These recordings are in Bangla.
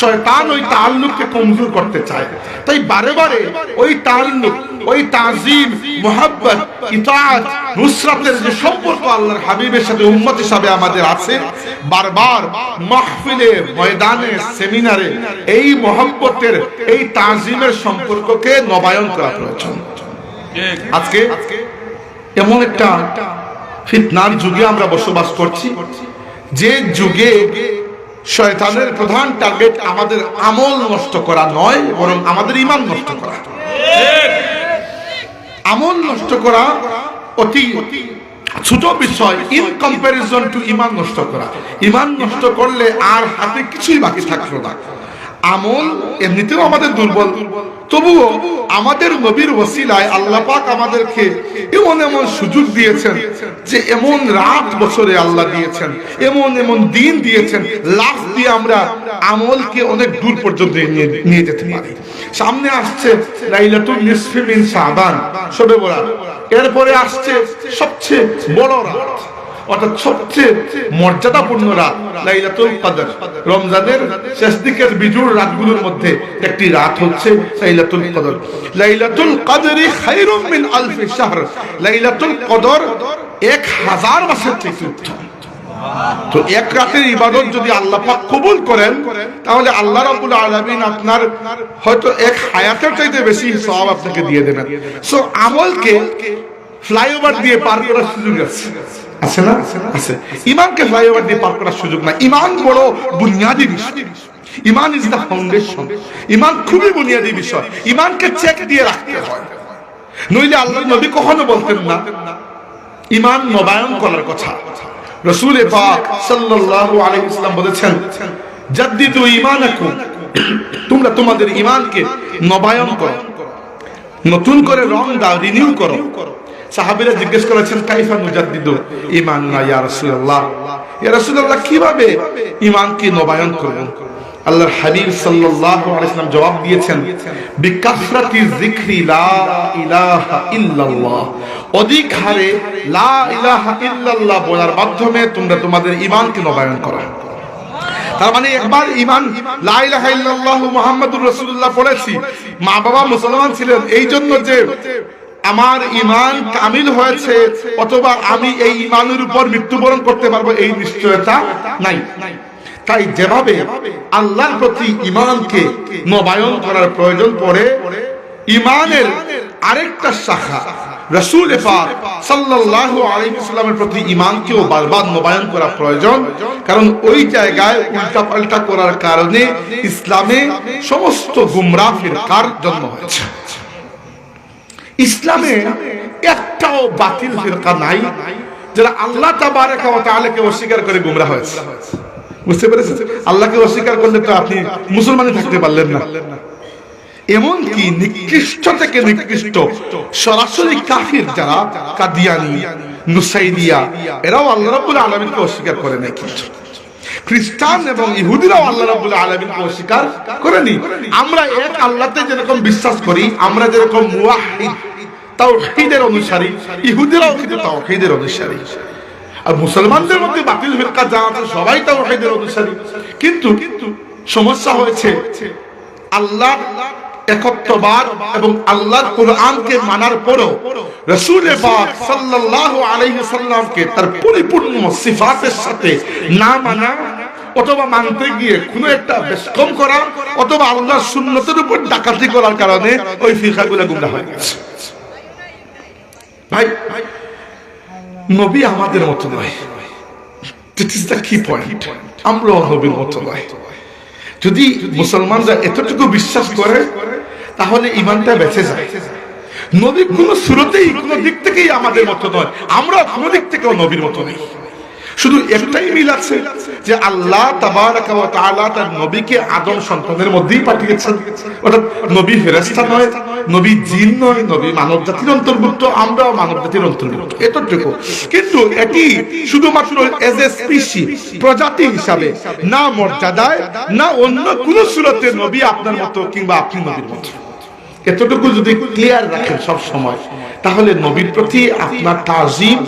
শয়তান ওই তাল্লুককে কমজোর করতে চায়। তাই বারে বারে ওই তাল্লুক, ওই তাজিম, মোহাব্বত, ইতাআত, নুসরাতের যে সম্পর্ক আল্লাহর হাবিবের সাথে উম্মত হিসাবে আমাদের আছে, বারবার মাহফিলে, ময়দানে, সেমিনারে এই মোহাব্বতের, এই তাজিমের সম্পর্ককে নবায়ন করা প্রয়োজন। আজকে এমন একটা ফিতনার যুগে আমরা বসবাস করছি, যে যুগে শয়তানের প্রধান টার্গেট আমাদের আমল নষ্ট করা নয়, বরং আমাদের ইমান নষ্ট করা। আমল নষ্ট করা অতি ছোট বিষয় ইন কম্পারিজন টু ইমান নষ্ট করা। ইমান নষ্ট করলে আর হাতে কিছুই বাকি থাকল না। আমল এমনিতেও আমাদের দুর্বল। তবুও আমাদের নবীর ওসিলায় আল্লাহ পাক আমাদেরকে এমন এমন সুযোগ দিয়েছেন যে এমন রাত বছরে আল্লাহ দিয়েছেন, এমন এমন দিন দিয়েছেন লাভ দিয়ে আমরা আমলকে অনেক দূর পর্যন্ত নিয়ে যেতে পারি। সামনে আসছে লাইলাতুল নিসফি শবে বরাত। এরপরে আসছে সবচেয়ে বড় রাত। অর্থাৎ সবচেয়ে মর্যাদাপূর্ণ রাত, লাইলাতুল কদর। রমজানের শেষ দিকের বিজুর রাতগুলোর মধ্যে একটি রাত হচ্ছে লাইলাতুল কদর। লাইলাতুল কদরি মিন আলফি শাহর। লাইলাতুল কদর এক হাজার মাসের থেকে তো এক রাতের ইবাদত যদি আল্লাহ পাক কবুল করেন, তাহলে আল্লাহ রাব্বুল আলামিন আপনার হয়তো এক হায়াতের চাইতে বেশি সওয়াব আপনাকে দিয়ে দেবেন। সো আমলকে ফ্লাইওভার দিয়ে পার করার সুযোগ আছে। আছে না? আছে। ইমানকে ফ্লাইওভার দিয়ে পার করার সুযোগ না ইমান বড় বিষয়। ইমান ইজ ফাউন্ডেশন ইমান খুবই বিষয়। ইমানকে চেক দিয়ে রাখতে হয়। নইলে আল্লাহ নবী কখনো বলতেন না, ইমান নবায়ন করার কথা। রসুল পাক সাল্লাল্লাহু আলাইহি ওয়াসাল্লাম বলেছেন, জাদ্দিদু তোমরা তোমাদের ঈমানকে নবায়ন করো। নতুন করে রং দাও রিনিউ করো। সাহাবীরা জিজ্ঞেস করেছেন, কাইফা নুজাদ্দিদু ঈমানুনা ইয়া রাসূলুল্লাহ? ইয়া রাসূলুল্লাহ, কীভাবে ঈমানকে নবায়ন করবেন আল্লাহর হাবিব সাল্লাল্লাহু আলাইহি ওয়াসাল্লাম জবাব দিয়েছেন বিকাসরাতি যিকরি লা ইলাহা ইল্লাল্লাহ। অধিক হারে লা ইলাহা ইল্লাল্লাহ বলার মাধ্যমে তোমরা তোমাদের ঈমানকে নবায়ন করো। তার মানে একবার ইমান লা ইলাহা ইল্লাল্লাহ মুহাম্মাদুর রাসূলুল্লাহ পড়েছি মা বাবা মুসলমান ছিলেন এই জন্য যে আমার ইমান কামিল হয়েছে, অথবা আমি এই ইমানের উপর মৃত্যুবরণ করতে পারব এই নিশ্চয়তা নাই। তাই যেভাবে আল্লাহর প্রতি ইমানকে নবায়ন করার প্রয়োজন পড়ে ইমানের আরেকটা শাখা, রসুল সাল্লাল্লাহু আলাইহি সাল্লামের প্রতি ঈমানকেও বারবার নবায়ন করা প্রয়োজন, কারণ ওই জায়গায় উল্টা পাল্টা করার কারণে ইসলামে সমস্ত গুমরাহ ফিরকার জন্ম হয়েছে। ইসলামে একটাও বাতিল ফিরকা নাই যারা আল্লাহ তাবারাকা অস্বীকার করে গুমরাহ হয়েছে। বুঝতে পেরেছেন? আল্লাহকে অস্বীকার করলে তো আপনি মুসলমানই থাকতে পারলেন না। এমন কি নিকৃষ্ট থেকে নিকৃষ্ট সরাসরি কাফির যারা কাদিয়ানি নুসাইদিয়া এরাও আল্লাহ রাব্বুল আলামিনকে অস্বীকার করে নাই। কিন্তু খ্রিস্টান এবং ইহুদিরাও আল্লাহ রাব্বুল আলমিন অস্বীকার করেনি। আমরা এক আল্লাহতে যেরকম বিশ্বাস করি, আমরা যেরকম মুয়াহিদ তাওহীদের অনুসারী, ইহুদিরাও কিন্তু তাওহীদের অনুসারী। আর মুসলমানদের মধ্যে বাতিল ফিরকা যা আছে সবাই তাওহীদের অনুসারী। কিন্তু কিন্তু সমস্যা হয়েছে, আল্লাহ একত্ববাদ এবং আল্লাহর কোরআনকে মানার পরও পাক সাল্লাল্লাহু আলাইহি সাল্লামকে তার পরিপূর্ণ সিফাতের সাথে না মানা, অথবা মানতে গিয়ে কোনো একটা বেশকম করা, অথবা আল্লাহর সুন্নতের উপর ডাকাতি করার কারণে ওই ফিরকাগুলো গুমরা হয়ে ভাই, নবী আমাদের মতো নয়। This is the key point আমরাও নবীর মতো নয়। যদি মুসলমানরা এতটুকু বিশ্বাস করে তাহলে ইমানটা বেঁচে যায়। নবী কোন সুরতেই, কোন দিক থেকেই আমাদের মতো নয়। আমরা কোন দিক থেকেও নবীর মতো নেই। শুধু একটাই মিল আছে যে আল্লাহ তার নবীকে আদম সন্তানের মধ্যেই পাঠিয়েছেন। অর্থাৎ নবী নয়, নবী জিন নয়, নবী মানব জাতির অন্তর্ভুক্ত, আমরাও মানব জাতির অন্তর্ভুক্ত। এতটুকু। কিন্তু এটি শুধুমাত্র এজ এ স্পিসি প্রজাতি হিসাবে, না মর্যাদায়, না অন্য কোন সুরতে নবী আপনার মতো কিংবা আপনি নবীর মতো। এতটুকু যদি ক্লিয়ার রাখেন সব সময়, তাহলে নবীর প্রতি আপনার তাজিম,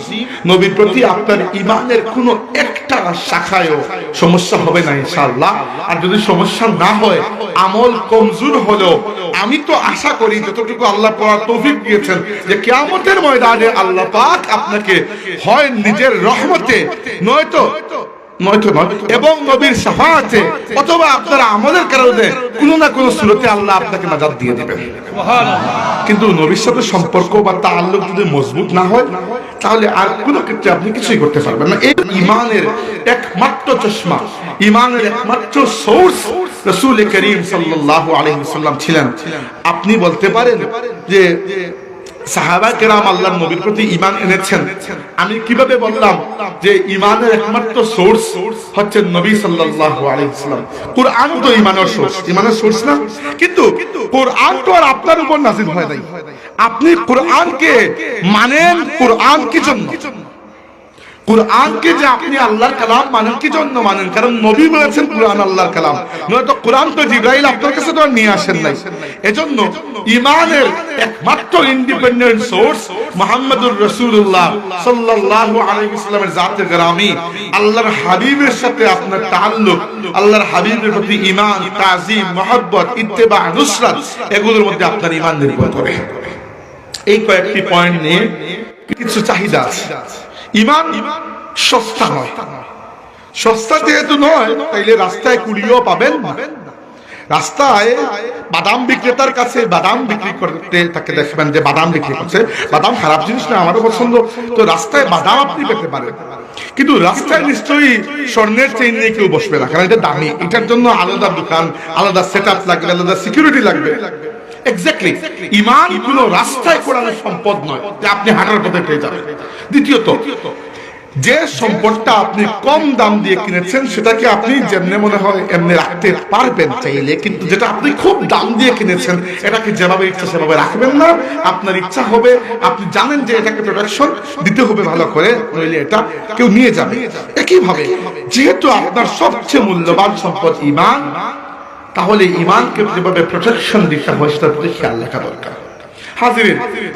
নবীর প্রতি আপনার ইমানের কোনো একটা শাখায়ও সমস্যা হবে না ইনশাআল্লাহ। আর যদি সমস্যা না হয়, আমল কমজোর হলেও, আমি তো আশা করি যতটুকু আল্লাহ পড়ার তৌফিক দিয়েছেন, যে কিয়ামতের ময়দানে আল্লাহ পাক আপনাকে হয় নিজের রহমতে, নয়তো নয়তো নয় এবং নবীর সাফাতে অথবা আপনার আমলের কারণে কোনো না কোনো সুরতে আল্লাহ আপনাকে নাজাত দিয়ে দেবেন। কিন্তু নবীর সাথে সম্পর্ক বা তাল্লুক যদি মজবুত না হয়, তাহলে আর কোনো ক্ষেত্রে আপনি কিছুই করতে পারবেন না। এই ইমানের একমাত্র চশমা ইমানের একমাত্র সোর্স রসুল করিম সাল্লাল্লাহু আলাইহি ওয়াসাল্লাম ছিলেন। আপনি বলতে পারেন যে সাহাবা কেরাম নবীর প্রতি ইমান এনেছেন। আমি কীভাবে বললাম যে ইমানের একমাত্র সোর্স হচ্ছে নবী কুরআন তো ইমানের সোর্স ইমানের সোর্স না? কিন্তু কোরআন তো আর আপনার উপর নাজিল হয় নাই। আপনি কোরআনকে মানেন কোরআন কি জন্য? কোরআনকে যে আপনি আল্লাহর কালাম মানেন, কি জন্য মানেন? কারণ নবী বলেছেন কোরআন আল্লাহর কালাম। নয়তো কোরআন তো জিব্রাইল আপনার কাছে তো নিয়ে আসেন নাই। এজন্য ইমানের একমাত্র ইন্ডিপেন্ডেন্ট সোর্স মুহাম্মদুর রাসূলুল্লাহ সাল্লাল্লাহু আলাইহি ওয়াসাল্লামের জাতে গ্রামী। আল্লাহর হাবিবের সাথে আপনার তাআল্লুক, আল্লাহর হাবিবের প্রতি ঈমান, তাজিম, মহব্বত, ইত্তেবা, নুসরাত, এগুলোর মধ্যে আপনার ঈমান নির্ভর করে। এই কয়েকটি পয়েন্ট নিয়ে কিছু চাহিদা আছে। ইমান সস্তা নয়। সস্তা যেহেতু নয়, তাইলে রাস্তায় কুড়িও পাবেন বাদাম বিক্রি করছে। বাদাম খারাপ জিনিস না, আমারও পছন্দ। তো রাস্তায় বাদাম আপনি পারেন। কিন্তু রাস্তায় নিশ্চয়ই স্বর্ণের নিয়ে কেউ বসবে না এটা এটার জন্য আলাদা দোকান, আলাদা সেট লাগবে, আলাদা সিকিউরিটি লাগবে। এক্স্যাক্টলি ইমান কোনো রাস্তায় কোরআনের সম্পদ নয় যে আপনি হাঁটার পথে পেয়ে যাবেন। দ্বিতীয়ত যে সম্পদটা আপনি কম দাম দিয়ে কিনেছেন সেটাকে আপনি যেমনে মনে হয় এমনি রাখতে পারবেন চাইলে কিন্তু যেটা আপনি খুব দাম দিয়ে কিনেছেন এটাকে যেভাবে ইচ্ছা সেভাবে রাখবেন না। আপনার ইচ্ছা হবে আপনি জানেন যে এটাকে প্রোটেকশন দিতে হবে ভালো করে নইলে এটা কেউ নিয়ে যাবে। একইভাবে যেহেতু আপনার সবচেয়ে মূল্যবান সম্পদ ইমান তাহলে ইমানকে যেভাবে প্রোটেকশন দিতে হয়, সেটার প্রতি খেয়াল রাখা দরকার। হাজির,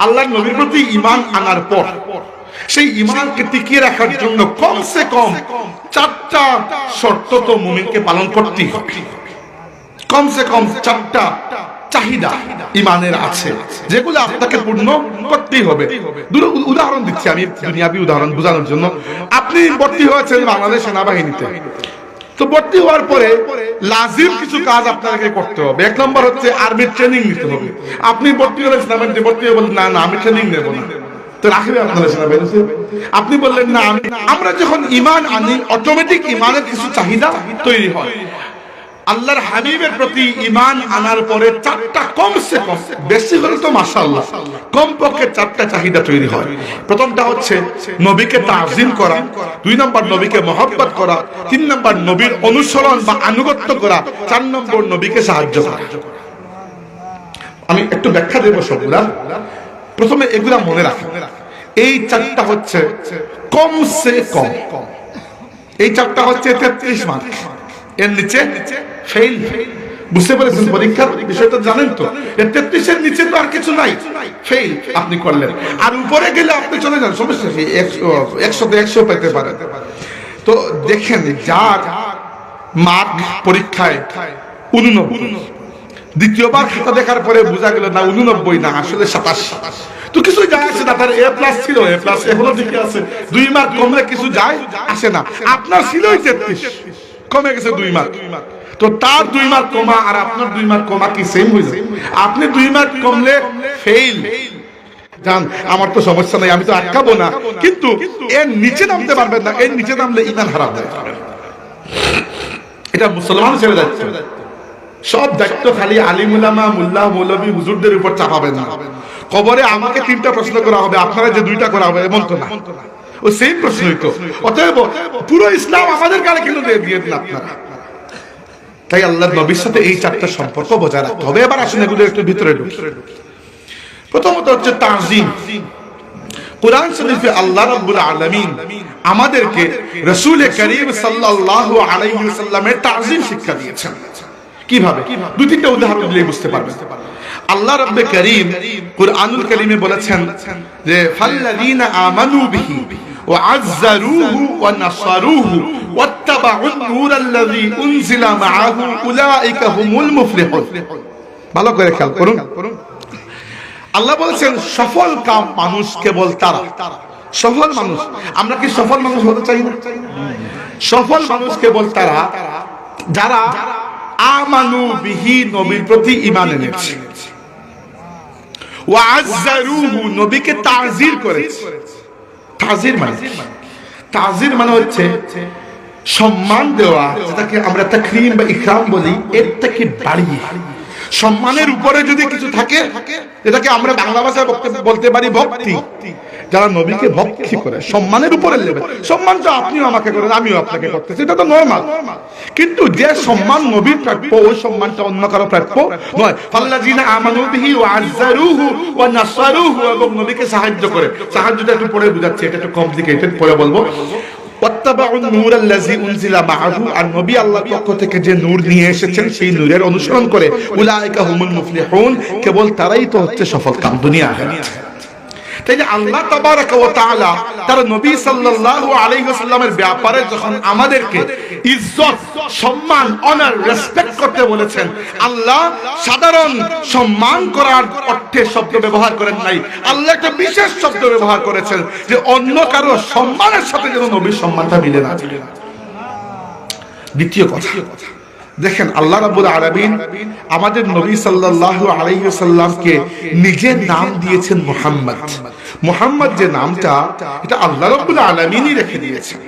আল্লাহর নবীর প্রতি ইমান আনার পর, সেই ইমানকে টিকিয়ে রাখার জন্য কমসে কম চারটা শর্ত তো মুমিনকে পালন করতেই হবে। কমসে কম চারটা চাহিদা ইমানের আছে, যেগুলো আপনাকে পূর্ণ করতেই হবে। উদাহরণ দিচ্ছি আমি, দুনিয়াবি উদাহরণ বোঝানোর জন্য। আপনি ভর্তি হয়েছেন বাংলাদেশ সেনাবাহিনীতে। তো ভর্তি হওয়ার পরে লাজিম কিছু কাজ আপনাকে করতে হবে। এক নম্বর হচ্ছে আর্মি ট্রেনিং নিতে হবে। আপনি ভর্তি হলেন সেনাবাহিনীতে ভর্তি হয়ে না না, আমি ট্রেনিং নেব না। আপনি বললেন, না, আমি আমরা যখন ইমান আনি অটোমেটিক ইমানের কিছু চাহিদা তৈরি হয়। আল্লাহর হাবিবের প্রতি ইমান আনার পরে চারটা কমসে কম, বেশি হলে তো মাশাআল্লাহ। কম পক্ষে চারটা চাহিদা তৈরি হয়। প্রথমটা হচ্ছে নবীকে তাজিম করা, দুই নম্বর নবীকে মহব্বত করা, তিন নম্বর নবীর অনুসরণ বা আনুগত্য করা, চার নম্বর নবীকে সাহায্য করা। আমি একটু ব্যাখ্যা দেব সবগুলা। প্রথমে এগুলা মনে রাখা। এই চারটা হচ্ছে কমসে কম। এই চারটা হচ্ছে তেত্রিশ মার্ক। এর নিচে ফেল বুঝতে পেরেছেন পরীক্ষার বিষয়টা জানেন তো? এর তেত্রিশের নিচে তো আর কিছু নাই। ফেল আপনি করলেন। আর উপরে গেলে আপনি চলে যান সমস্যা কি একশোতে একশো পেতে পারেন। তো দেখেন যার মার্ক পরীক্ষায় উননব্বই। দ্বিতীয়বার খাতা দেখার পরে বোঝা গেল না উননব্বই না আসলে সাতাশ। তো কিছু যায় আসে না তার এ প্লাস ছিল এ প্লাস এখনও ঠিকই আছে। দুই মার্ক কমলে কিছু যায় আসে না। আপনার ছিলই তেত্রিশ। কমে গেছে দুই মার্ক। তো তার দুই মার্ক কমা আর আপনার দুই মার্ক কমা কি সেম হয়ে যায় আপনি দুই মার্ক কমলে ফেইল জান, আমার তো সমস্যা নাই, আমি তো আটকাবো না। কিন্তু এর নিচে নামতে পারবেন না, এর নিচে নামলে ইমান হারাম হয়ে যাবে। এটা মুসলমান ছেড়ে যাচ্ছে। সব দায়িত্ব খালি আলিমুলামা মুল্লাহ, মৌলবী, হুজুরদের উপর চাপাবেন না। কবরে আমাকে তিনটা প্রশ্ন করা হবে, আপনারা যে দুইটা করা হবে, এমন তো না। ও সেম প্রশ্নই তো অতএব পুরো ইসলাম আমাদের কেন দিয়ে আপনারা। তাই নবীর সাথে এই চারটা সম্পর্ক বজায় রাখতে হবে। এবার আসুন এগুলো একটু ভিতরে প্রথমত হচ্ছে তাজিম শরীফে আল্লাহ রাব্বুল আলামিন আমাদেরকে রাসূল সাল্লাল্লাহু আলাইহি ওয়াসাল্লামের তাজিম শিক্ষা দিয়েছেন। কীভাবে? দুই তিনটা উদাহরণ দিলে বুঝতে পারবেন। আল্লাহ রাব্বে করিম কুরআনুল কারীমে বলেছেন যে, ফাল্লাযীনা আমানু বিহি। وعزروه ونصروه واتبعوا النور الذي انزل معه اولئك هم المفلحون ভালো করে খেয়াল করুন আল্লাহ বলেছেন সফল কাম মানুষ কেবল তারা সফল মানুষ আমরা কি সফল মানুষ হতে চাই না সফল মানুষ কেবল তারা যারা আমানু বিহি নবীর প্রতি ঈমান এনেছে ওয়াজ্জারুহু নবীকে তাজির করেছে তাজির মানে। তাজির মানে হচ্ছে সম্মান দেওয়া, যেটাকে আমরা তাকরিম বা ইকরাম বলি, এর থেকে বাড়িয়ে। সম্মানের উপরে যদি কিছু থাকে এটাকে আমরা বাংলা ভাষায় বলতে পারি ভক্তি। যারা নবীকে ভক্তি করে সম্মানের উপরে লেভেল সম্মান তো আপনিও আমাকে করেন আমিও আপনাকে করতেছি এটা তো নর্মাল কিন্তু যে সম্মান নবীর প্রাপ্য ওই সম্মানটা অন্য কারও প্রাপ্য নয়। ফাল্লাযিনা আমানু বিহি ওয়া আযজারুহু ওয়া নাসারুহু এবং নবীকে সাহায্য করে। সাহায্যটা একটু পরে বুঝাচ্ছি এটা একটু কমপ্লিকেটেড পরে বলব। ওয়াত্তাবাউ নূর আল্লাযী উনজিলা মাআহু আর নবী আল্লাহর পক্ষ থেকে যে নূর নিয়ে এসেছেন সেই নূরের অনুসরণ করে উলাইকা হুমুল মুফলিহুন। কেবল তারাই তো হচ্ছে সফল কাম দুনিয়া আখিরাত। তাই আল্লাহ তাবারাক ওয়া তাআলা তার নবী সাল্লাল্লাহু আলাইহি ওয়াসাল্লামের ব্যাপারে যখন আমাদেরকে ইজ্জত, সম্মান অনার রেসপেক্ট করতে বলেছেন, আল্লাহ সাধারণ সম্মান করার অর্থে শব্দ ব্যবহার করেন নাই। আল্লাহ একটা বিশেষ শব্দ ব্যবহার করেছেন যে অন্য কারও সম্মানের সাথে যেন নবীর সম্মানটা মিলে না দ্বিতীয় কথা দেখেন, আল্লাহ রাব্বুল আলামিন আমাদের নবী সাল্লাল্লাহু আলাইহি সাল্লামকে নিজের নাম দিয়েছেন মুহাম্মদ। মুহাম্মদ যে নামটা, এটা আল্লাহ রাব্বুল আলামিনই রেখে দিয়েছেন।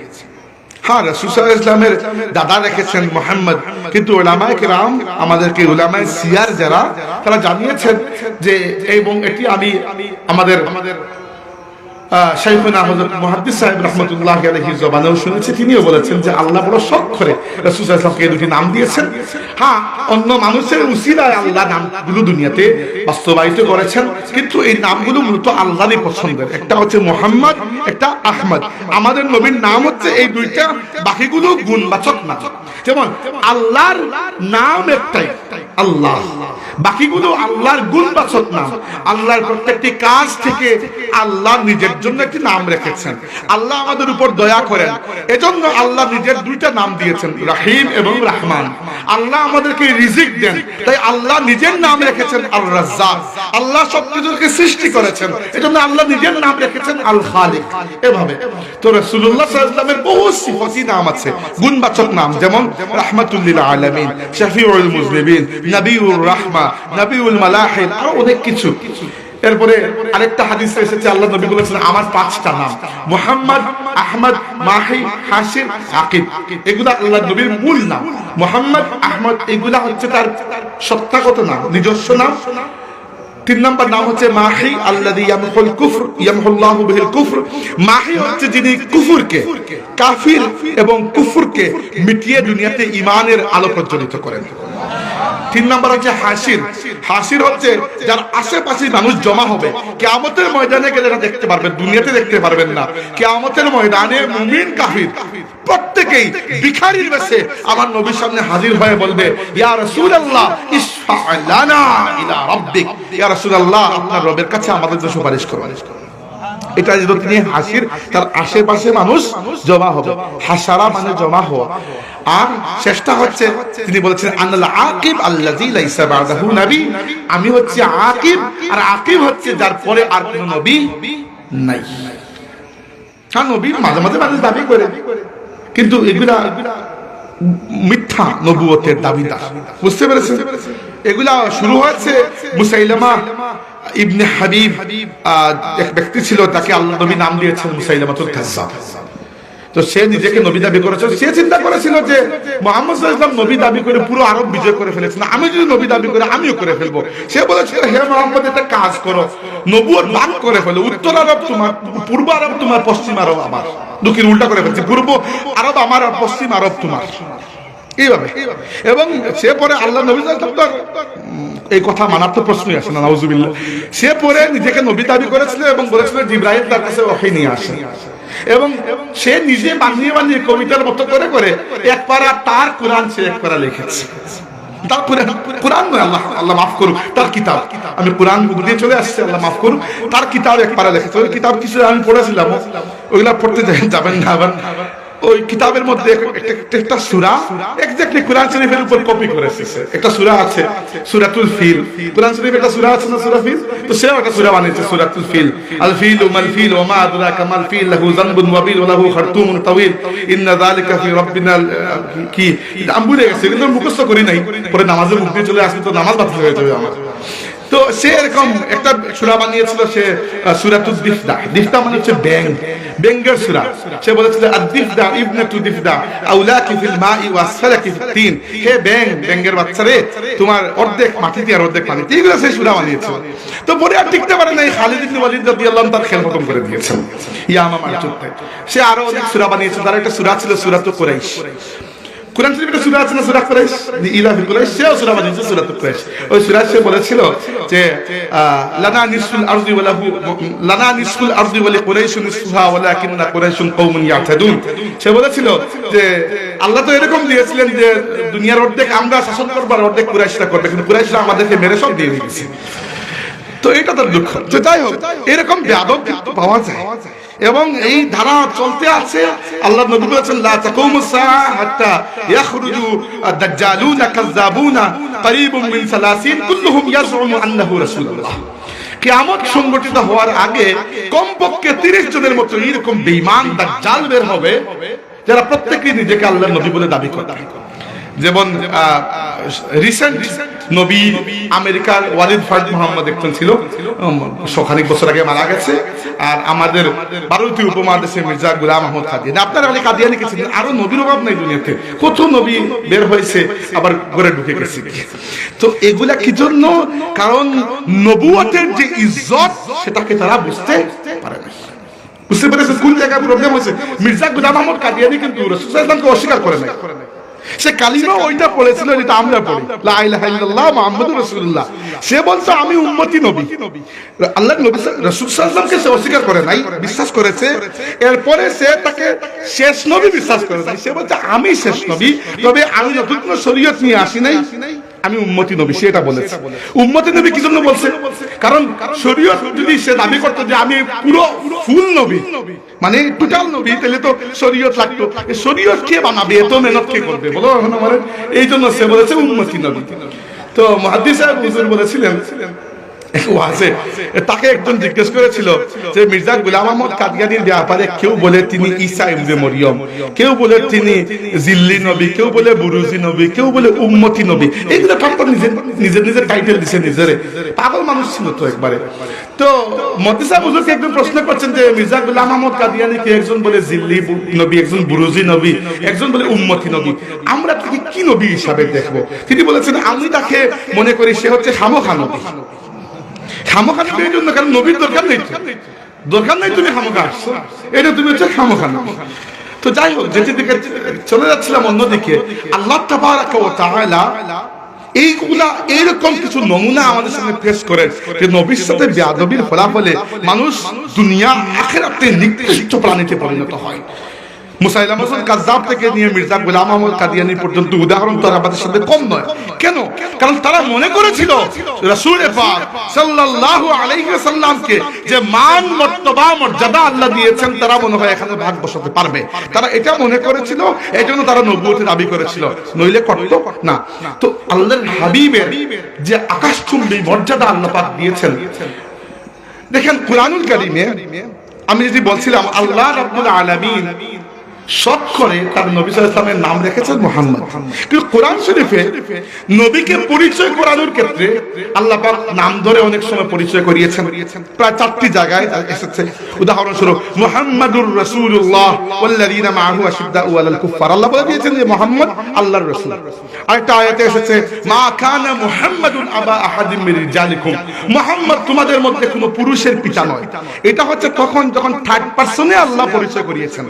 হ্যাঁ আলাইহি ইসলামের দাদা রেখেছেন মোহাম্মদ। কিন্তু উলামায়ে কেরাম, আমাদেরকে উলামায়ে সিয়ার যারা, তারা জানিয়েছেন যে, এবং এটি আমি আমাদের আমাদের হ্যাঁ বাস্তবায়িত করেছেন, কিন্তু এই নামগুলো মূলত আল্লাহরই পছন্দের। একটা হচ্ছে মুহাম্মদ, একটা আহমদ। আমাদের নবীর নাম হচ্ছে এই দুইটা, বাকিগুলো গুণবাচক নাম যেমন, আল্লাহর নাম একটাই, আল্লাহ। বাকিগুলো আল্লাহর গুণবাচক নাম। আল্লাহর প্রত্যেকটি কাজ থেকে আল্লাহ নিজের জন্য একটি নাম রেখেছেন। আল্লাহ আমাদের উপর দয়া করেন। এজন্য আল্লাহ নিজের দুইটা নাম দিয়েছেন, রাহিম এবং রহমান। আল্লাহ আমাদেরকে রিজিক দেন। তাই আল্লাহ নিজের নাম রেখেছেন আল রাজ্জাক আল্লাহ সবকিছুকে সৃষ্টি করেছেন। এজন্য আল্লাহ নিজের নাম রেখেছেন আল খালিক এভাবে। তো রাসূলুল্লাহ সাল্লাল্লাহু আলাইহি ওয়াসাল্লামের বহু সিফাতি নাম আছে। গুণবাচক নাম যেমন রাহমাতুল্লিল আলামিন, শাফিউল মুজলিমিন নবিউর রাহমা, নবিউল মালাহিন আরও অনেক কিছু। এরপরে আরেকটা হাদিসে এসেছে, আল্লাহ নবী বলেছেন, আমার পাঁচটা নাম। মুহাম্মদ, আহমদ, মাহি হাসির আকিব। এগুলা আল্লাহ নবীর মূল নাম। মুহাম্মদ, আহমদ, এগুলা হচ্ছে তার সত্তাগত নাম, নিজস্ব নাম। তিন নম্বর নাম হচ্ছে মাহি, আল্লাযী ইয়ামহুল কুফর, ইয়ামহুল্লাহু বিহিল কুফর। মাহি হচ্ছে যিনি কুফরকে, কাফির এবং কুফরকে মিটিয়ে দুনিয়াতে ঈমানের আলো প্রজ্বলিত করেন। তিন নম্বর হচ্ছে হাসির। হাসির হচ্ছে যার আশেপাশে মানুষ জমা হবে। কেয়ামতের ময়দানে গেলে এটা দেখতে পারবেন, দুনিয়াতে দেখতে পারবেন না। কেয়ামতের ময়দানে মুমিন কাফির প্রত্যেকেই ভিখারির বেশে আমার নবীর সামনে হাজির হয়ে বলবে, ইয়া রাসূলুল্লাহ, ইশফা লানা ইলা রাব্বিক। ইয়া রাসূলুল্লাহ, আপনার রবের কাছে আমাদের জন্য সুপারিশ করুন এটা যদি তিনি হাসির, তার আশেপাশে মানুষ জমা হবে। হাসারা মানে জমা হওয়া। আর শেষটা হচ্ছে, তিনি বলেছেন আনাল আকিব আল্লাযী লাইসা বাদাহু নবী। আমি হচ্ছে আকিব, আর আকিব হচ্ছে যার পরে আর কোনো নবী নাই। হ্যাঁ নবী মাঝে মাঝে মানুষ দাবি করে, কিন্তু এগুলা মিথ্যা নবুয়তের দাবিদার। বুঝতে পেরেছেন? এগুলা শুরু হয়েছে মুসাইলামা ইবনে হাবিব এক ব্যক্তি ছিল, তাকে আল্লাহ নবী নাম দিয়েছেন মুসাইলামাতুল কাজ্জাব। তো সে নিজেকে নবী দাবি করেছে। সে চিন্তা করেছিল যে মোহাম্মদ ওয়াসাল্লাম নবী দাবি করে পুরো আরব বিজয় করে ফেলেছেন আমি যদি নবী দাবি করে, আমিও করে ফেলব। সে বলেছিল হে মোহাম্মদ, একটা কাজ করো। নবুয়ত ভাগ করে ফেলো। উত্তর আরব তোমার, পূর্ব আরব তোমার, পশ্চিম আরব আমার। দুঃখের উল্টা করে ফেলছে। পূর্ব আরব আমার আর পশ্চিম আরব তোমার। এইভাবে। এবং সে পরে আল্লাহ নবী এই কথা মানার তো প্রশ্নই আসে না, নাউজুবিল্লাহ। সে পরে নিজেকে নবী দাবি করেছিল এবং বলেছিল, জিব্রাইল তার কাছে ওহী নিয়ে আসে। এবং সে নিজে বানিয়ে বানিয়ে কবিতার মতো করে করে এক পারা তার কোরআন সে এক পারা লিখেছে। তার কোরআন আল্লাহ আল্লাহ মাফ করুক, তার কিতাব। আমি কোরআন বুক দিয়ে চলে আসছি, আল্লাহ মাফ করুক, তার কিতাব ওই কিতাব কিছু আমি পড়েছিলাম, ওইগুলা পড়তে যাবেন না আবার। ওই কিতাবের মধ্যে একটা- সুরা এক্স্যাক্টলি কোরআন শরীফের উপর কপি করেছে। একটা সুরা আছে, সুরাতুল ফিল। কোরআন শরীফ একটা সুরা আছে না সুরা ফিল? তো সেও একটা সুরা বানিয়েছে, সুরাতুল ফিল। আল ফিল মাল ফিল ওয়া মা আদরাকা মাল ফিল, লাহু যানবুন ওয়াবিল ওয়া লাহু খারতুমুন তাওয়িল। ইন্না যালিকা ফি রাব্বিনা কি? আমি ভুলে কিন্তু মুখস্থ করি নাই। পরে নামাজে মুখ দিয়ে চলে আসলে তো নামাজ বাতিল হয়ে যাবে আমার। তো সে এরকম একটা সুরা বানিয়েছিল, সে সুরাতুল দিফদা। দিফদা মানে হচ্ছে ব্যাং ব্যাঙ্গের সুরা। সে বলেছিল আদিফদা ইবনাতু দিফদা আউলাকি ফিল মাই ওয়াসফালাকি ফিল তিন। হে ব্যাং বাচ্চা রে, তোমার অর্ধেক মাটিতে আর অর্ধেক পানিতে এগুলো সে সুরা বানিয়েছিল তো পরে আর টিকতে পারে নাই। খালিদ ইবনে ওয়ালিদ রাদিয়াল্লাহু তার খেল খতম করে দিয়েছেন। ইয়ামা মারচুতে সে আরও অনেক সুরা বানিয়েছে। তার একটা সুরা ছিল সুরাতুল কুরাইশ। কোরআন শরীফে একটা সূরা আছে না সূরা কুরাইশ? ইলাহি কুরাইশ সূরা বানিয়েছে সূরা কুরাইশ। ওই সূরা সে বলেছিল যে লানা আরদি লানা আরদি ওয়ালাকিন্না কওমুন ইয়াতাদুন। সে বলেছিল যে, আল্লাহ তো এরকম দিয়েছিলেন যে, দুনিয়ার অর্ধেক আমরা শাসন করব আর অর্ধেক কুরাইশরা করবে। কিন্তু কুরাইশরা আমাদেরকে মেরে সব দিয়ে দিয়েছে। তো এটা তার দুঃখ। তো যাই হোক, এরকম বেয়াদব কিন্তু পাওয়া যায়। এবং এই ধারা চলতে আছে। আল্লাহ নবী বলেছেন, লা তাকুমু সাআ হাত্তা ইয়াখরুজু আদ-দাজ্জালুনা কাযাবুনা করিবুম মিন সালাসিন কুল্লুহুম ইয়াজউমু আন্নাহু রাসূলুল্লাহ। কিয়ামত সংগঠিত হওয়ার আগে কমপক্ষে 30 জনের মতো এরকম বেঈমান দাজ্জাল বের হবে, যারা প্রত্যেকেই নিজেকে আল্লাহর নবী বলে দাবি করে। যেমন রিসেন্ট নবী আমেরিকার ওয়ালিদ ফাইদ মোহাম্মদ একজন ছিল উম, শখানিক বছর আগে মারা গেছে। আর আমাদের ভারতীয় উপমহাদেশে মির্জা গুলাম আহমদ কাদিয়ানি আপনারা অনেক কাদিয়ানি গেছেন আরও নবীর অভাব নাই দুনিয়াতে। কত নবী বের হয়েছে আবার ঘরে ঢুকে গেছে। তো এগুলা কি জন্য? কারণ নবুয়তের যে ইজ্জত সেটাকে তারা বুঝতে পারে না বুঝতে পেরেছেন কোন জায়গায় প্রবলেম হয়েছে? মির্জা গুলাম আহমদ কাদিয়ানি কিন্তু রসুলামকে অস্বীকার করে নাই। সে কালিমা ওইটা পড়েছিল যেটা আমরা পড়ি। লা ইলাহা ইল্লাল্লাহ মুহাম্মাদুর রাসূলুল্লাহ। সে বলতো আমি উম্মতি নবী। আল্লাহ নবী রাসূল সাল্লাল্লাহু সে অস্বীকার করে নাই বিশ্বাস করেছে। এরপরে সে তাকে শেষ নবী বিশ্বাস করে নাই। সে বলছে আমি শেষ নবী তবে আমি নতুন কোনো শরীয়ত নিয়ে আসি নাই আমি উম্মতি নবী, সে এটা বলেছে। উম্মতি নবী কি জন্য বলছে? কারণ শরীয়ত যদি সে দাবি করতো যে আমি পুরো ফুল নবী মানে টোটাল নবী, তাহলে তো শরীয়ত লাগতো। শরীয়ত কে বানাবে? এত মেহনত কে করবে? বলো এখন আমার। এই জন্য সে বলেছে উম্মতি নবী। তো মহাদিস সাহেব হুজুর বলেছিলেন ওয়াজে তাকে একজন জিজ্ঞেস করেছিল যে, মির্জা গুলাম আহমদ কাদিয়ানির ব্যাপারে কেউ বলে তিনি ঈসা ইবনে মরিয়ম, কেউ বলে তিনি জিল্লি নবী, কেউ বলে বুরুজি নবী, কেউ বলে উম্মতি নবী। এইগুলো ঠাকুর নিজের নিজের নিজের টাইটেল দিছে নিজের। পাগল মানুষ ছিল তো একবারে। তো মতি সাহেব হুজুরকে একজন প্রশ্ন করছেন যে, মির্জা গুলাম আহমদ কাদিয়ানি কে একজন বলে জিল্লি নবী, একজন বুরুজি নবী, একজন বলে উম্মতি নবী? আমরা তাকে কি নবী হিসাবে দেখব? তিনি বলেছেন, আমি তাকে মনে করি সে হচ্ছে খামোখা নবী। খামোখা নবী এই জন্য কারণ নবীর দরকার নেই। দরকার নেই তুমি খামোখা আসছো। এটা তুমি হচ্ছে তো যাই হোক, যেটি দিকে চলে যাচ্ছিলাম অন্যদিকে, আল্লাহ তাআলা এইগুলা এইরকম কিছু নমুনা আমাদের সামনে পেশ করেন যে নবীর সাথে বেয়াদবির ফলাফলে মানুষ দুনিয়া, আখেরাতে নিকৃষ্ট প্রাণীতে পরিণত হয়। কাজ্জাব থেকে নিয়ে মির্জা আহমদ কাদিয়ানি পর্যন্ত উদাহরণ তো আর আমাদের সাথে কম নয়। কেন? কারণ তারা মনে করেছিল সাল্লাল্লাহু আলাইহি ওয়াসাল্লামকে যে মান, মর্তবা, মর্যাদা আল্লাহ দিয়েছেন, তারা মনে হয় এখানে ভাগ বসাতে পারবে। তারা এটা মনে করেছিল, এই জন্য তারা দাবি করেছিল। নইলে করত? না। তো আল্লাহর হাবিবের যে আকাশচুম্বী মর্যাদা আল্লাহ পাক দিয়েছেন, দেখেন কুরআনুল কারীমে আমি যদি বলছিলাম, আল্লাহ রাব্বুল আলামিন সব করে তার নবী নাম রেখেছেন মুহাম্মদ। কিন্তু কোরআন শরীফে নবীকে পরিচয় করানোর ক্ষেত্রে আল্লাহ নাম ধরে অনেক সময় পরিচয় করিয়েছেন। প্রায় চারটি জায়গায় এসেছে। উদাহরণস্বরূপ, মুহাম্মাদুর কুফার আল্লাহ বলে দিয়েছেন যে, মুহাম্মদ আল্লাহর রাসূল। আরেকটা আয়াতে এসেছে, মা আবা আহাদিম মুহাম্মদ তোমাদের মধ্যে কোনো পুরুষের পিতা নয়। এটা হচ্ছে তখন যখন থার্ড পারসনে আল্লাহ পরিচয় করিয়েছেন।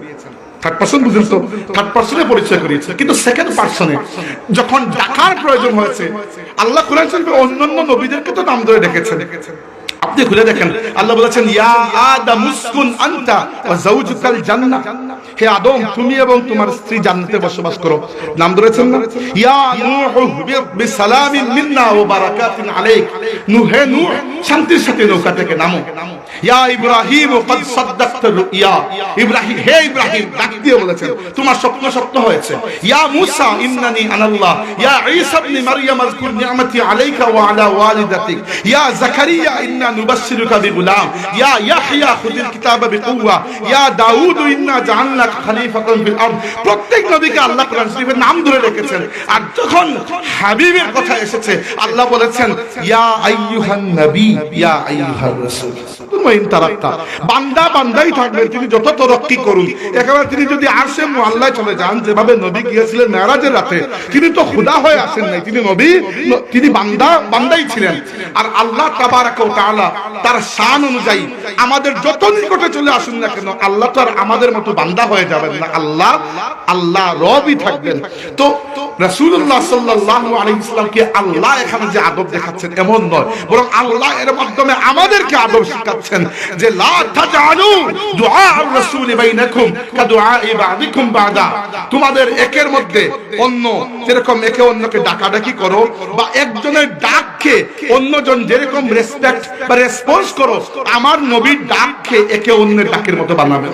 থার্ড পার্সন বুঝেন তো? থার্ড পার্সনে পরিচয় করিয়েছে। কিন্তু সেকেন্ড পার্সনে যখন ডাকার প্রয়োজন হয়েছে, আল্লাহ কোরআন শরীফে অন্যান্য নবীদেরকে তো নাম ধরে ডেকেছেন। আপনি খুলে দেখেন। আল্লাহ বলেছেন, ইয়া আদম উসকুন আনতা ওয়া যাওজুকাল জান্নাহ। হে আদম, তুমি এবং তোমার স্ত্রী জান্নাতে বসবাস করো। নাম ধরেছেন না? ইয়া নূহ বিসালামিন মিন্না ওয়া বারাকাতিন আলাইক। নূহ নূহ, শান্তির সাথে নৌকা থেকে নামো। ইয়া ইব্রাহিম কদ সাদ্দাকতা রুইয়া। ইব্রাহিম, হে ইব্রাহিম, ডাক বলেছেন, তোমার স্বপ্ন সত্য হয়েছে। ইয়া মূসা, ইন্নানি আনাল্লাহ। ইয়া ঈসা ইবনে মারইয়াম আযকুর নি'মাতি আলাইকা ওয়া আলা ওয়ালিদাতিক। ইয়া জাকারিয়া ইন্না নুবাশশিরুকা বিগুলাম ইয়া ইয়াহইয়া খুযিল কিতাবা বিকুওয়া ইয়া দাউদ ইন্না খলিফাতান ফিল আরদ। প্রত্যেক নবীকে আল্লাহ কোরআন শরীফের নাম ধরে রেখেছেন। আর যখন হাবিবের কথা এসেছে, আল্লাহ বলেছেন, ইয়া আইয়ুহান নবী, ইয়া আইয়ুহার রাসূল। তারাক্তা বান্দা বান্দাই থাকবেন তিনি যত তরক্কি করুন। একেবারে তিনি যদি আরশে মুআল্লায় চলে যান, যেভাবে নবী গিয়েছিলেন মেরাজের রাতে, তিনি তো খুদা হয়ে আসেন নাই। তিনি নবী তিনি বান্দা, বান্দাই ছিলেন। আর আল্লাহ তাআলা তার শান অনুযায়ী আমাদের যত নিকটে চলে আসুন না কেন, আল্লাহ তো আর আমাদের মতো বান্দা হয়ে যাবেন না। আল্লাহ আল্লাহ রবই থাকবেন। তো রাসূলুল্লাহ সাল্লাল্লাহু আলাইহি আল্লাহ এখানে যে আদব দেখাচ্ছেন এমন নয়, বরং আল্লাহ এর মাধ্যমে আমাদেরকে আদব শেখাচ্ছেন যে, লা দুআ আর-রাসূল বাইনাকুম কাদুআ বা'দিকুম বা'দা। তোমাদের একের মধ্যে অন্য যেরকম একে অন্যকে ডাকাডাকি করো, বা একজনের ডাককে অন্যজন যেরকম রেসপেক্ট বা রেসপন্স করো। আমার নবীর ডাককে একে অন্যের ডাকের মতো বানাবে।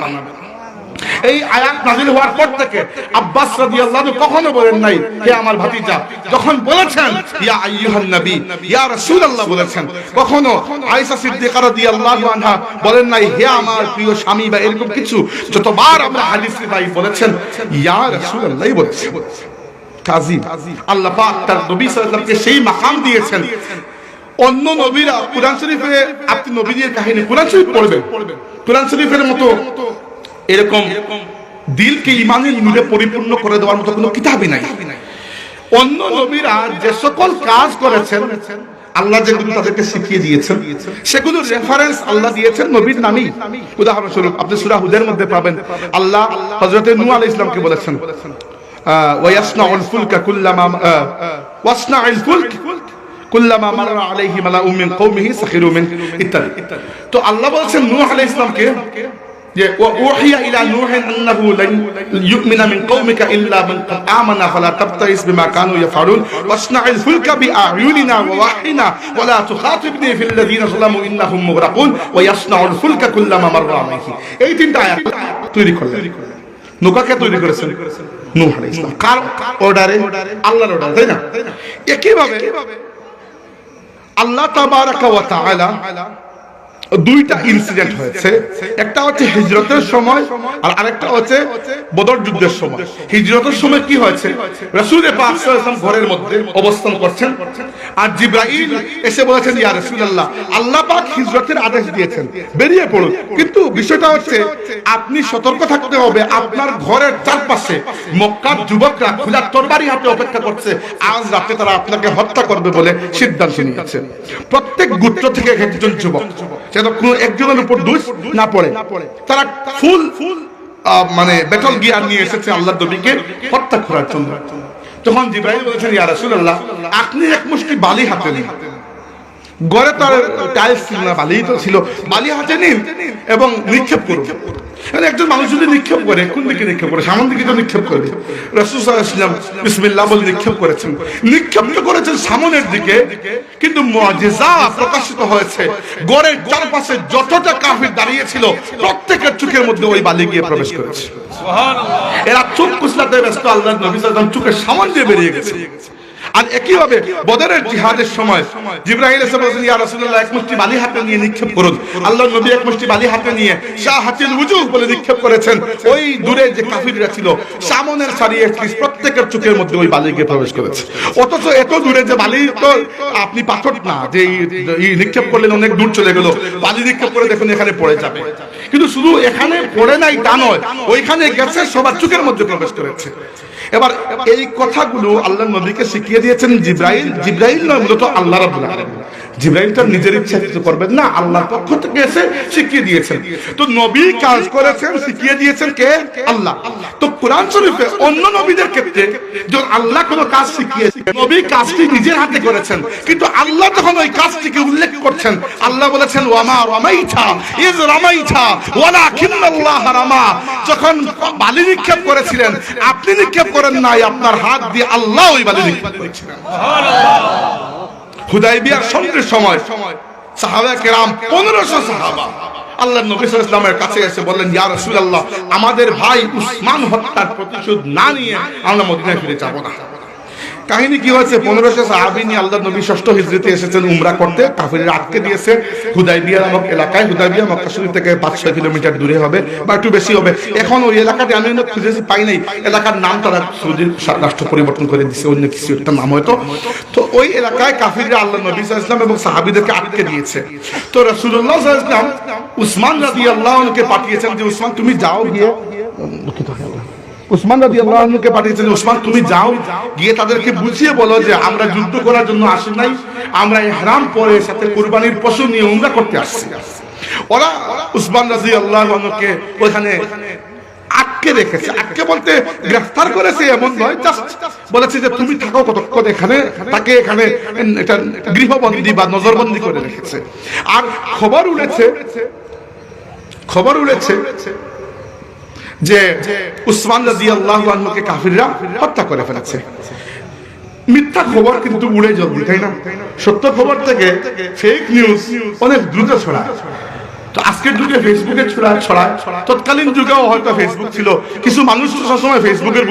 এই আয়াত নাজিল হওয়ার পর থেকে আব্বাস রাদিয়াল্লাহু কখনো বলেন নাই, হে আমার ভাতিজা, যখন বলেছেন, ইয়া আইয়ুহান নবী, ইয়া রাসূলুল্লাহ বলেছেন, কখনো আয়েশা সিদ্দিকা রাদিয়াল্লাহু আনহা বলেন নাই, হে আমার প্রিয় স্বামী বা এরকম কিছু, যতবার আমরা হাদিসে ভাই বলেছেন, ইয়া রাসূলুল্লাহই বলেছেন। কাজী, আল্লাহ পাক তার নবী সাল্লাল্লাহু আলাইহি সেই মাকাম দিয়েছেন অন্য নবীরা কোরআন শরীফে আপনি নবীদের কাহিনী কোরআন শরীফ পড়বেন। কোরআন শরীফের মতো এরকম দিলকে ইমানের নূরে পরিপূর্ণ করে দেওয়ার মতো কোনো কিতাবই নাই। অন্য নবীরা যে সকল কাজ করেছেন আল্লাহ যেগুলো তাদেরকে শিখিয়ে দিয়েছেন সেগুলো রেফারেন্স আল্লাহ দিয়েছেন নবীর নামই। উদাহরণস্বরূপ আপনি সূরা হুদের মধ্যে পাবেন। আল্লাহ হযরত নূহ আলাইহিস সালামকে বলেছেন আহ, ওয়াসনাউল ফুলকা কুল্লামা আহ, ওয়াসনাউল ফুলক কুল্লামা মাররা আলাইহি মালাউম মিন কওমিহি সাখিরু মিন ইত্যাদি তো আল্লাহ বলেছেন নূহ আলাইহিস সালামকে যে ওহিয়া ইলা নূহিন আন্নাহু লান ইউমিনা মিন কওমিকা ইল্লা মান কাদ আমানা ফালা তাবতাইস বিমা কানু ইয়াফআলুন। ওয়াসনাইল ফুলকা বিআয়ুনিনা ওয়া ওয়াহিনা ওয়া লা তুখাতিবনি ফিল লাযিনা যালামু ইন্নাহুম মুগরাকুন। ওয়া ইয়াসনাউল ফুলকা কুল্লামা মাররা আলাইহি। এই তিনটা আয়াত তৈরি করলেন। নৌকাকে তৈরি করেছেন নূহ আলাইহিস সালাম। কার অর্ডারে আল্লাহর অর্ডারে তাই না? একইভাবে আল্লাহ তাবারাকা ওয়া তাআলা দুইটা ইনসিডেন্ট হয়েছে। একটা হচ্ছে হিজরতের সময় আর আরেকটা হচ্ছে বদর যুদ্ধের সময়। হিজরতের সময় কি হয়েছে? রাসূল পাক সাল্লাল্লাহু ঘরের মধ্যে অবস্থান করছেন আর জিব্রাইল এসে বলেছেন, ইয়া রাসূলুল্লাহ, আল্লাহ পাক হিজরতের আদেশ দিয়েছেন, বেরিয়ে পড়ুন। কিন্তু বিষয়টা হচ্ছে আপনি সতর্ক থাকতে হবে, আপনার ঘরের চারপাশে মক্কার যুবকরা খোলা তরবারি হাতে অপেক্ষা করছে, আজ রাতে তারা আপনাকে হত্যা করবে বলে সিদ্ধান্ত নিয়েছে। প্রত্যেক গোত্র থেকে একজন যুবক কোনো একজনের উপর দোষ না পড়ে। তারা ফুল ফুল মানে বেটল গিয়ার নিয়ে এসেছে আল্লাহ নবীকে হত্যা করার জন্য। তখন জিব্রাইল বলেছেন, ইয়া রাসূলুল্লাহ, আপনি এক মুষ্টি বালি হাতে নিন। গড়ে তার টাইলস না বালি তো ছিল। বালি হাতে নিন এবং নিক্ষেপ করুন। মানে একজন মানুষ যদি নিক্ষেপ করে কোন দিকে নিক্ষেপ করে? সামন দিকে তো নিক্ষেপ করবে রাসূল সাল্লাল্লাহু বিসমিল্লাহ বলে নিক্ষেপ করেছেন। নিক্ষেপ তো করেছেন সামনের দিকে কিন্তু মুআজিজা প্রকাশিত হয়েছে। গড়ের চারপাশে যতটা কাফির দাঁড়িয়ে ছিল প্রত্যেকের চোখের মধ্যে ওই বালি গিয়ে প্রবেশ করেছে। এরা চোখ কুচলাতে ব্যস্ত আল্লাহ নবী সাল্লাল্লাহু আলাইহি চোখের সামন দিয়ে বেরিয়ে গেছে। আর একইভাবে বদরের জিহাদের সময় জিব্রাহিল বলেছেন, ইয়া রাসূলুল্লাহ, এক মুষ্টি বালি হাতে নিয়ে নিক্ষেপ করুন। আল্লাহ নবী এক মুষ্টি বালি হাতে নিয়ে শাহ হাতিল উজুহ বলে নিক্ষেপ করেছেন। ওই দূরে যে কাফিররা ছিল, সামনের সারিয়ে প্রত্যেকের চোখের মধ্যে ওই বালি গিয়ে প্রবেশ করেছে। অথচ এত দূরে যে বালি তো আপনি পাথর না, যে এই নিক্ষেপ করলেন, অনেক দূর চলে গেল। বালি নিক্ষেপ করে দেখুন, এখানে পড়ে যাবে। কিন্তু শুধু এখানে পড়ে নাই তা নয়, ওইখানে গেছে, সবার চোখের মধ্যে প্রবেশ করেছে। এবার এই কথাগুলো আল্লাহ নবীকে শিখিয়ে দিয়েছেন জিব্রাইল। জিব্রাইল নয় মূলত আল্লাহ রাব্বুল আলামিন। জিব্রাইল তার নিজের ইচ্ছা কিছু করবেন। না আল্লাহর পক্ষ থেকে এসে শিখিয়ে দিয়েছেন। তো নবী কাজ করেছেন শিখিয়ে দিয়েছেন কে? আল্লাহ। তো কোরআন শরীফে অন্য নবীদের ক্ষেত্রে যখন আল্লাহ কোনো কাজ শিখিয়েছে নবী কাজটি নিজের হাতে করেছেন। কিন্তু আল্লাহ যখন ওই কাজটিকে উল্লেখ করছেন আল্লাহ বলেছেন ওয়ামা রামাইতা ইজ রামাইতা ওয়ালাকিন্নাল্লাহ রামা। যখন বালি নিক্ষেপ করেছিলেন আপনি নিক্ষেপ করেন নাই আপনার হাত দিয়ে আল্লাহ ওই বালি নিক্ষেপ করেছিলেন। হুদাইবিয়ার সন্ধ্যের সময় সাহাবা কেরাম, পনেরোশো সাহাবা। আল্লাহ নবী সাল্লাল্লাহু কাছে এসে বললেন, ইয়া আল্লাহ আমাদের ভাই উসমান হত্যার প্রতিশোধ না নিয়ে আমরা মদিনায় ফিরে যাব না। কাহিনী কি হয়েছে? পনেরোশো সাহাবি নিয়ে আল্লাহ নবী ষষ্ঠ হিজরিতে এসেছেন উমরা করতে। কাফিরের আটকে দিয়েছে হুদাইবিয়া নামক এলাকায়। হুদাইবিয়া, মক্কা শরীফ থেকে পাঁচ ছয় কিলোমিটার দূরে হবে বা একটু বেশি হবে। এখন ওই এলাকাতে আমি অনেক খুঁজেছি, পাই নাই। এলাকার নাম তারা সৌদির রাষ্ট্র পরিবর্তন করে দিচ্ছে অন্য কিছু একটা নাম হয়তো। তো ওই এলাকায় কাফিররা আল্লাহ নবী ওয়াসাল্লাম এবং সাহাবিদেরকে আটকে দিয়েছে। তো সাল্লাল্লাহু আলাইহি উসমান রাদিয়াল্লাহু আল্লাহকে পাঠিয়েছেন যে, উসমান, তুমি যাও গিয়ে। দুঃখিত, হয়ে, আল্লাহ। উসমান রাজি আল্লাহকে পাঠিয়েছেন উসমান, তুমি যাও, গিয়ে তাদেরকে বুঝিয়ে বলো যে আমরা যুদ্ধ করার জন্য আসি নাই, আমরা এই হারাম পরে সাথে কুরবানির পশু নিয়ে উমরা করতে আসছি। ওরা উসমান রাজি আল্লাহকে ওখানে আটকে রেখেছে। আটকে বলতে গ্রেফতার করেছে, এমন নয়, জাস্ট বলেছে যে, তুমি থাকো কতক্ষণ এখানে? তাকে এখানে এটা গৃহবন্দী বা নজরবন্দি করে রেখেছে। আর খবর উড়েছে খবর উড়েছে যে উসমান রাজি আল্লাহ কাফিররা হত্যা করে ফেলেছে। মিথ্যা খবর কিন্তু উড়ে জলদি, তাই না? সত্য খবর থেকে ফেক নিউজ অনেক দ্রুত ছড়ায়। তো আজকের যুগে ফেসবুকে তৎকালীন হয়তো ফেসবুক ছিল। কিছু মানুষ তো সবসময় ফেসবুকের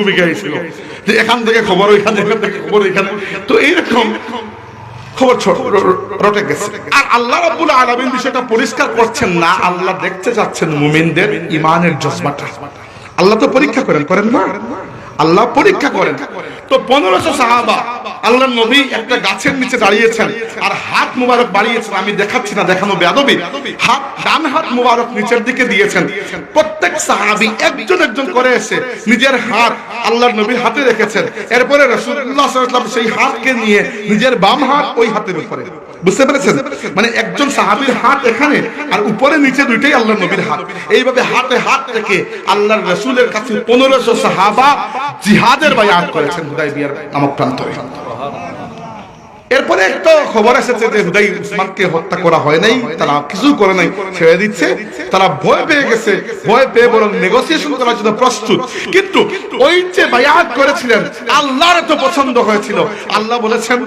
যে এখান থেকে খবর এখান থেকে খবর, ওইখানে। তো এইরকম খবর গেছে। আর আল্লাহ বিষয়টা পরিষ্কার করছেন না, আল্লাহ দেখতে ইমানের আল্লাহ তো পরীক্ষা করেন করেন না? আল্লাহ পরীক্ষা করেন। তো পনেরোশো সাহাবা আল্লাহ নবী একটা গাছের নিচে দাঁড়িয়েছেন আর হাত মুবারক বাড়িয়েছেন। আমি দেখাচ্ছি না, দেখানো বেদবি হাত, ডান হাত মুবারক নিচের দিকে দিয়েছেন। প্রত্যেক সাহাবি একজন একজন করে এসে নিজের হাত আল্লাহর নবীর হাতে রেখেছেন। এরপরে আলাইহি সেই হাতকে নিয়ে নিজের বাম হাত ওই হাতের উপরে। বুঝতে পেরেছেন? মানে একজন সাহাবীর হাত এখানে আর উপরে নিচে দুইটাই আল্লাহর নবীর হাত। এইভাবে হাতে হাত রেখে আল্লাহর রাসূলের কাছে পনেরোশো সাহাবা জিহাদের বায়াত করেছেন হুদাইবিয়ার নামক প্রান্তরে। এরপরে একটা খবর এসেছে যে হুদাই উসমানকে হত্যা করা হয় নাই, তারা কিছু করে নাই, ছেড়ে দিচ্ছে। তারা ভয় পেয়ে গেছে, ভয় পেয়ে বরং নেগোসিয়েশন করার জন্য প্রস্তুত। কিন্তু ওই যে বায়াত করেছিলেন, আল্লাহর এত পছন্দ হয়েছিল। আল্লাহ বলেছেন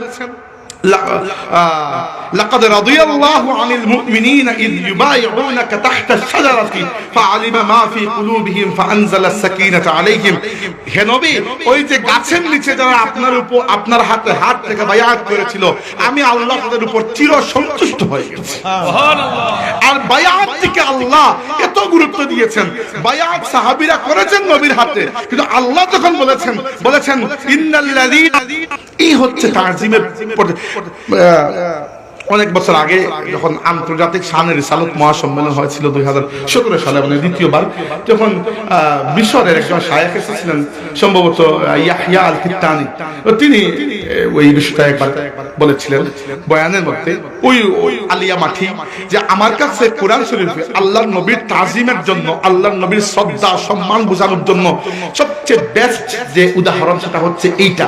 لقد رضي الله عن المؤمنين إذ يبايعونك تحت الشجرة فعلم ما في قلوبهم فأنزل السكينة عليهم হে নবী ওই যে গাছের নিচে যারা আপনার উপর আপনার হাতে হাত থেকে বায়াত করেছিল আমি আল্লাহ তাদের উপর চির সন্তুষ্ট হয়ে গেছি আর বায়াত থেকে আল্লাহ এত গুরুত্ব দিয়েছেন বায়াত সাহাবীরা করেছেন নবীর হাতে কিন্তু আল্লাহ যখন বলেছেন বলেছেন ইন্নাল্লাযীনা এই হচ্ছে তাজিমের পর- আহ, অনেক বছর আগে যখন আন্তর্জাতিক শানের রিসালত মহাসম্মেলন হয়েছিল দুই হাজার সতেরো সালে মানে দ্বিতীয়বার আহ, মিশরের একজন শায়েখ এসেছিলেন সম্ভবত ইয়াহিয়া আল কিত্তানি তো তিনি ওই বিষয়টা একবার বলেছিলেন বয়ানের মধ্যে ওই ওই আলিয়া মাঠি যে আমার কাছে কোরআন শরীফে আল্লাহর নবীর তাজিমের জন্য আল্লাহর নবীর শ্রদ্ধা সম্মান বোঝানোর জন্য সবচেয়ে বেস্ট যে উদাহরণ সেটা হচ্ছে এইটা।